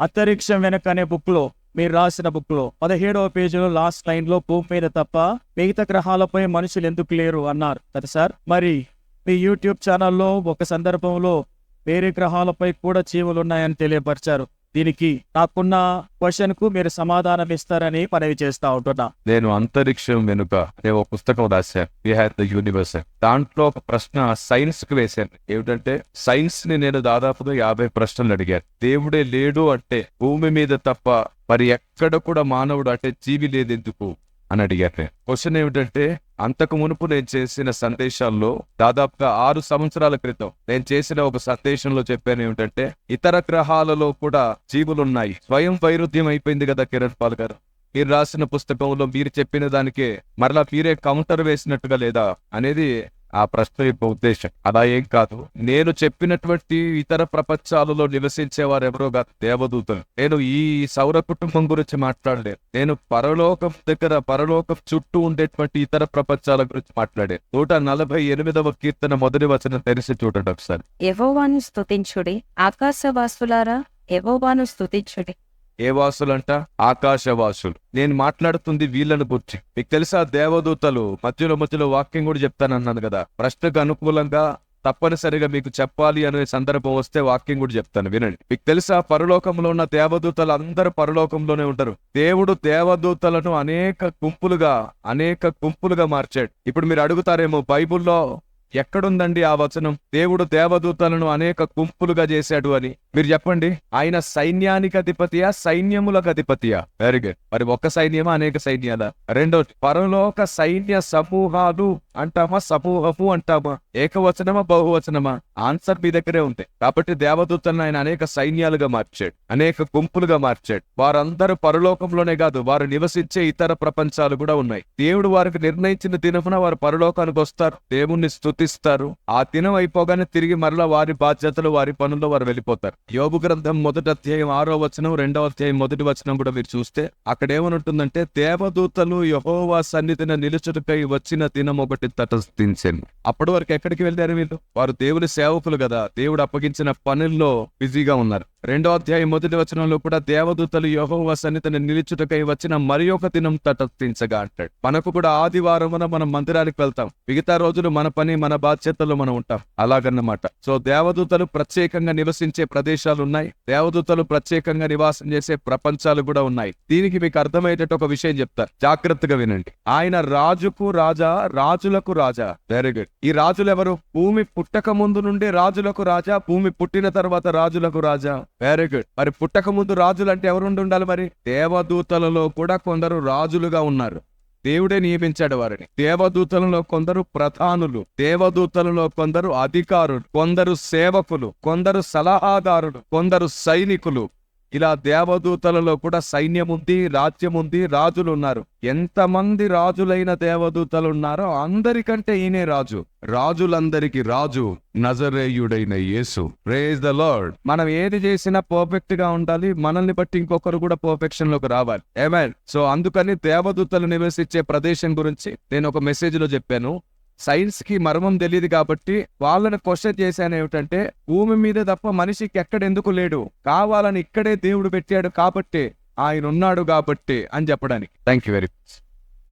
అంతరిక్షం వెనక అనే బుక్లో మీరు రాసిన బుక్లో పదిహేడవ పేజీలో లాస్ట్ లైన్లో భూమి మీద తప్ప మిగతా గ్రహాలపై మనుషులు ఎందుకు లేరు అన్నారు. కదా సార్? మరి మీ యూట్యూబ్ ఛానల్లో ఒక సందర్భంలో వేరే గ్రహాలపై కూడా జీవులు ఉన్నాయని తెలియపరిచారు. దీనికి నాకున్న క్వశ్చన్కు మీరు సమాధానం ఇస్తారని మనవి చేస్తా ఉంటున్నా. నేను అంతరిక్షం వెనుక నేను ఒక పుస్తకం రాశాను. బిహైండ్ ద యూనివర్స్ దాంట్లో ఒక ప్రశ్న సైన్స్కి వేశాను. ఏమిటంటే సైన్స్ని నేను దాదాపుగా యాభై ప్రశ్నలు అడిగాను. దేవుడే లేడు అంటే భూమి మీద తప్ప మరి ఎక్కడ కూడా మానవుడు అంటే జీవి లేదు ఎందుకు అని అడిగారు క్వశ్చన్ ఏమిటంటే అంతకు మునుపు నేను చేసిన సందేశాల్లో దాదాపుగా ఆరు సంవత్సరాల క్రితం నేను చేసిన ఒక సందేశంలో చెప్పాను ఏమిటంటే ఇతర గ్రహాలలో కూడా జీవులున్నాయి. స్వయం వైరుధ్యం అయిపోయింది కదా కిరణ్ పాల్ గారు. మీరు రాసిన పుస్తకంలో మీరు చెప్పిన దానికే మరలా మీరే కౌంటర్ వేసినట్టుగా లేదా అనేది ఆ ప్రశ్న యొక్క ఉద్దేశం. అలా ఏం కాదు. నేను చెప్పినటువంటి ఇతర ప్రపంచాలలో నివసించే వారు ఎవరో కాదు దేవదూతలు. నేను ఈ సౌర కుటుంబం గురించి మాట్లాడలేదు. నేను పరలోకం దగ్గర పరలోకం చుట్టూ ఉండేటువంటి ఇతర ప్రపంచాల గురించి మాట్లాడాను నూట నలభై ఎనిమిదవ కీర్తన మొదటి వచనం తెలిసి చూడండి ఒకసారి. ఎవోవాను స్తుతించుడి. ఆకాశవాసులారా ఎవోవాను స్తుతించుడి. ఏ వాసులంట? ఆకాశవాసులు. నేను మాట్లాడుతుంది వీళ్ళను గుర్చి. మీకు తెలుసా దేవదూతలు మధ్యలో మధ్యలో వాక్యం కూడా చెప్తానన్నాను కదా. ప్రశ్నకు అనుకూలంగా తప్పనిసరిగా మీకు చెప్పాలి అనే సందర్భం వస్తే వాక్యం కూడా చెప్తాను. వినండి. మీకు తెలుసా పరలోకంలో ఉన్న దేవదూతలు అందరూ పరలోకంలోనే ఉంటారు. దేవుడు దేవదూతలను అనేక గుంపులుగా అనేక గుంపులుగా మార్చాడు. ఇప్పుడు మీరు అడుగుతారేమో బైబిల్లో ఎక్కడుందండి ఆ వచనం? దేవుడు దేవదూతలను అనేక గుంపులుగా చేశాడు అని. మీరు చెప్పండి ఆయన సైన్యానికి అధిపతియా సైన్యములకు అధిపతియా? వెరీ గుడ్ మరి ఒక్క సైన్యమా అనేక సైన్యాలా? రెండోది పరలోక సైన్య సమూహాలు అంటామా సమూహము అంటామా? ఏకవచనమా బహువచనమా? ఆన్సర్ మీ దగ్గరే ఉంది కాబట్టి దేవదూతలను ఆయన అనేక సైన్యాలుగా మార్చాడు అనేక గుంపులుగా మార్చాడు. వారందరూ పరలోకంలోనే కాదు వారు నివసించే ఇతర ప్రపంచాలు కూడా ఉన్నాయి. దేవుడు వారికి నిర్ణయించిన దినమున వారు పరలోకానికి వస్తారు. దేవుణ్ణి స్తుతిస్తారు. ఆ దినం అయిపోగానే తిరిగి మరలా వారి బాధ్యతలు వారి పనుల్లో వారు వెళ్ళిపోతారు. యోగు గ్రంథం మొదటి అధ్యాయం ఆరో వచనం రెండవ అధ్యాయం మొదటి వచనం కూడా మీరు చూస్తే అక్కడ ఏమనుంటుందంటే దేవదూతలు యహోవా సన్నిధిన నిలుచుటపై వచ్చిన దినం ఒకటి తటస్థించండి అప్పటి వరకు ఎక్కడికి వెళ్తారు వీళ్ళు వారు దేవుని సేవకులు కదా. దేవుడు అప్పగించిన పనుల్లో బిజీగా ఉన్నారు. రెండో అధ్యాయం మొదటి వచనంలో కూడా దేవదూతలు యహోవ సన్నిధిని నిలుచుటకై వచ్చిన మరి ఒక దినం తటస్థించగా అంటాడు. మనకు కూడా ఆదివారమున మనం మందిరానికి వెళ్తాం. మిగతా రోజులు మన పని మన బాధ్యతలు మనం ఉంటాం. అలాగన్నమాట. సో దేవదూతలు ప్రత్యేకంగా నివసించే ప్రదేశాలు ఉన్నాయి. దేవదూతలు ప్రత్యేకంగా నివాసం చేసే ప్రపంచాలు కూడా ఉన్నాయి. దీనికి మీకు అర్థమయ్యేటట్టు ఒక విషయం చెప్తారు జాగ్రత్తగా వినండి. ఆయన రాజుకు రాజా రాజులకు రాజా. వెరీ గుడ్ ఈ రాజులు ఎవరు భూమి పుట్టక ముందు నుండి రాజులకు రాజా భూమి పుట్టిన తర్వాత రాజులకు రాజా. వెరీ గుడ్ మరి పుట్టక ముందు రాజులు అంటే ఎవరు ఉండాలి మరి? దేవదూతలలో కూడా కొందరు రాజులుగా ఉన్నారు. దేవుడే నియమించాడు వారిని. దేవదూతలలో కొందరు ప్రధానులు దేవదూతలలో కొందరు అధికారులు కొందరు సేవకులు కొందరు సలహాదారులు కొందరు సైనికులు ఇలా దేవదూతలలో కూడా సైన్యం ఉంది రాజ్యం ఉంది రాజులు ఉన్నారు ఎంతమంది రాజులైన దేవదూతలు ఉన్నారో అందరికంటే ఈయనే రాజు. రాజులందరికి రాజు నజరేయుడైన యేసు. ప్రేజ్ ద లార్డ్ మనం ఏది చేసినా పర్ఫెక్ట్గా ఉండాలి. మనల్ని బట్టి ఇంకొకరు కూడా పర్ఫెక్షన్లోకి రావాలి. ఏమైన్ సో అందుకని దేవదూతలు నివసించే ప్రదేశం గురించి నేను ఒక మెసేజ్లో చెప్పాను. సైన్స్కి మర్మం తెలియదు కాబట్టి వాళ్ళని క్వశ్చన్ చేశాను ఏమిటంటే భూమి మీద తప్ప మనిషికి ఎక్కడ ఎందుకు లేడు? కావాలని ఇక్కడే దేవుడు పెట్టాడు కాబట్టి ఆయన ఉన్నాడు కాబట్టి అని చెప్పడానికి. Thank you very much.